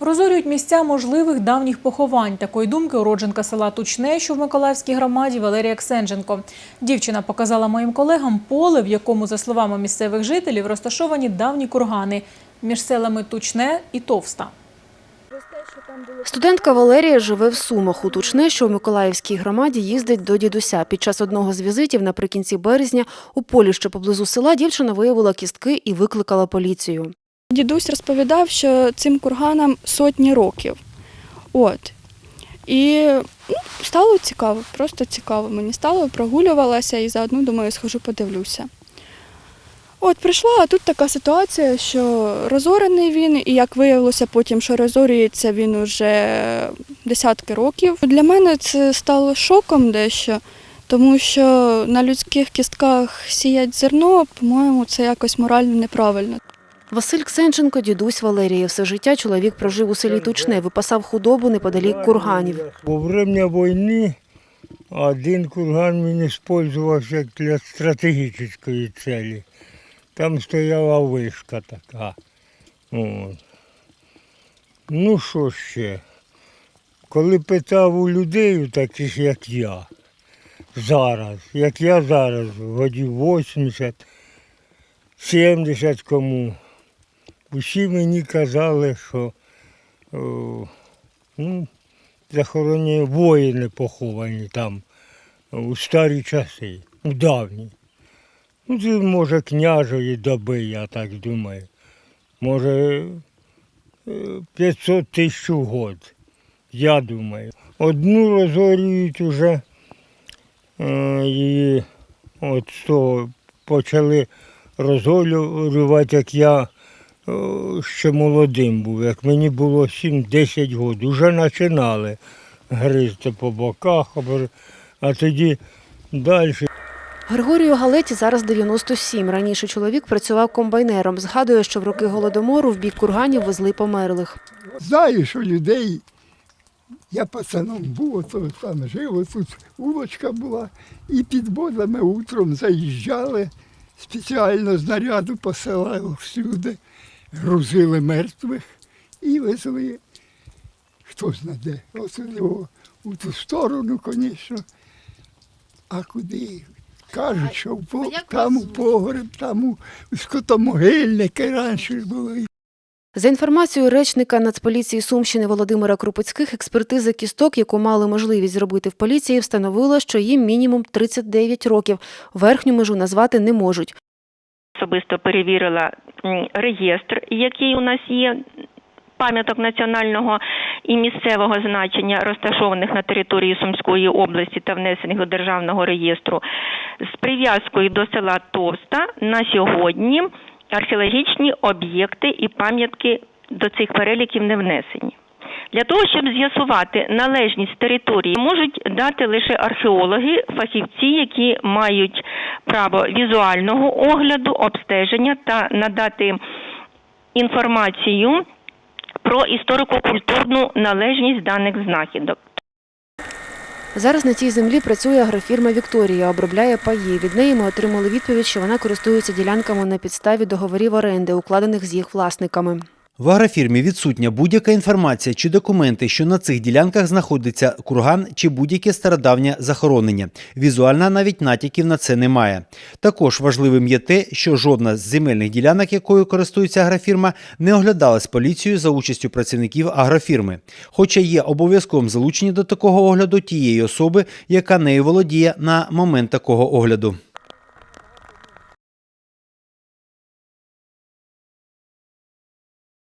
Розорюють місця можливих давніх поховань. Такої думки уродженка села Тучне, що в Миколаївській громаді Валерія Ксенженко. Дівчина показала моїм колегам поле, в якому, за словами місцевих жителів, розташовані давні кургани між селами Тучне і Товста. Студентка Валерія живе в Сумах. Уточне, що в Миколаївській громаді їздить до дідуся. Під час одного з візитів наприкінці березня у полі, що поблизу села, дівчина виявила кістки і викликала поліцію. Дідусь розповідав, що цим курганам сотні років. От. І ну, стало цікаво, просто цікаво. Мені стало, прогулювалася і заодно, думаю, схожу подивлюся. От прийшла, а тут така ситуація, що розорений він, і як виявилося потім, що розорюється він уже десятки років. Для мене це стало шоком дещо, тому що на людських кістках сіять зерно, по-моєму, це якось морально неправильно. Василь Ксенченко, дідусь Валерії. Все життя чоловік прожив у селі Тучне, випасав худобу неподалік курганів. Во время війни один курган він використовувався для стратегічної цілі. Там стояла вишка така. От. Ну що ще? Коли питав у людей, таких як я, зараз, як я зараз, годів 80, 70 кому, усі мені казали, що о, ну, захоронені воїни поховані там у старі часи, у давні. Ну, це може княжої доби, я так думаю. Може е, 500 тисяч год, я думаю. Одну розорюють уже е, і от з того почали розорювати, як я е, ще молодим був, як мені було 7-10 років. Уже починали гризти по боках, а тоді далі. Григорію Галеті зараз 97. Раніше чоловік працював комбайнером. Згадує, що в роки голодомору в бік курганів везли померлих. Знаю, що людей. Я пацаном був, ото там жив, отут улочка була, і під водами утром заїжджали, спеціально з наряду посилали всюди, грузили мертвих і везли, хто знає де, особливо у ту сторону, звісно. А куди? Кажуть, що в по- там у погреб, там у скотомогильники раніше були. За інформацією речника Нацполіції Сумщини Володимира Крупицьких, експертиза кісток, яку мали можливість зробити в поліції, встановила, що їм мінімум 39 років. Верхню межу назвати не можуть. Особисто перевірила реєстр, який у нас є. Пам'яток національного і місцевого значення, розташованих на території Сумської області та внесених до державного реєстру, з прив'язкою до села Товста на сьогодні археологічні об'єкти і пам'ятки до цих переліків не внесені. Для того, щоб з'ясувати належність території, можуть дати лише археологи, фахівці, які мають право візуального огляду, обстеження та надати інформацію про історико-культурну належність даних знахідок. Зараз на цій землі працює агрофірма Вікторія, обробляє паї. Від неї ми отримали відповідь, що вона користується ділянками на підставі договорів оренди, укладених з їх власниками. В агрофірмі відсутня будь-яка інформація чи документи, що на цих ділянках знаходиться курган чи будь-яке стародавнє захоронення. Візуально навіть натяків на це немає. Також важливим є те, що жодна з земельних ділянок, якою користується агрофірма, не оглядалась поліцією за участю працівників агрофірми. Хоча є обов'язковим залучення до такого огляду тієї особи, яка нею володіє на момент такого огляду.